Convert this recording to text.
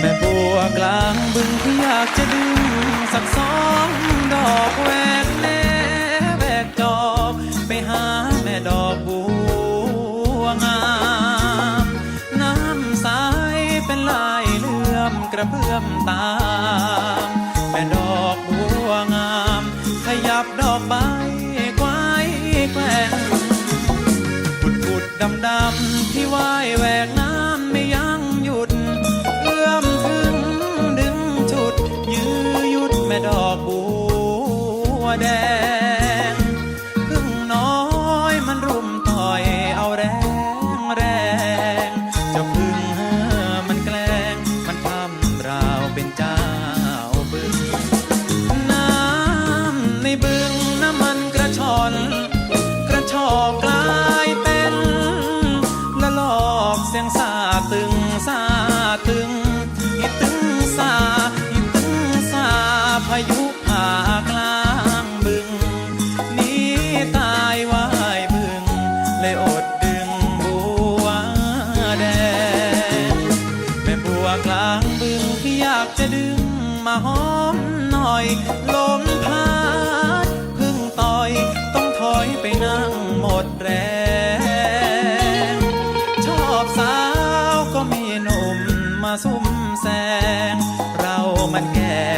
แม่บัวกลางบึงที่อยากจะดึงสักสอง กระเพื่อมตามแม่ดอกบัวงาม ขยับดอกใบไกวแกว่งผุดผุดดำดำ เป็นเจ้าบึง น้ำในบึงน้ำมันกระชอน กระชอกกลายเป็นละลอกเสียงซาตึงซาตึงอิตึงซาอิตึงซาพายุผ่า จะดึงมาหอมหน่อยลมพัดพึ่งต่อยต้องถอยไปนั่งหมดแรงชอบสาวก็มีหนุ่มมาซุ่มแซงเรามันแก่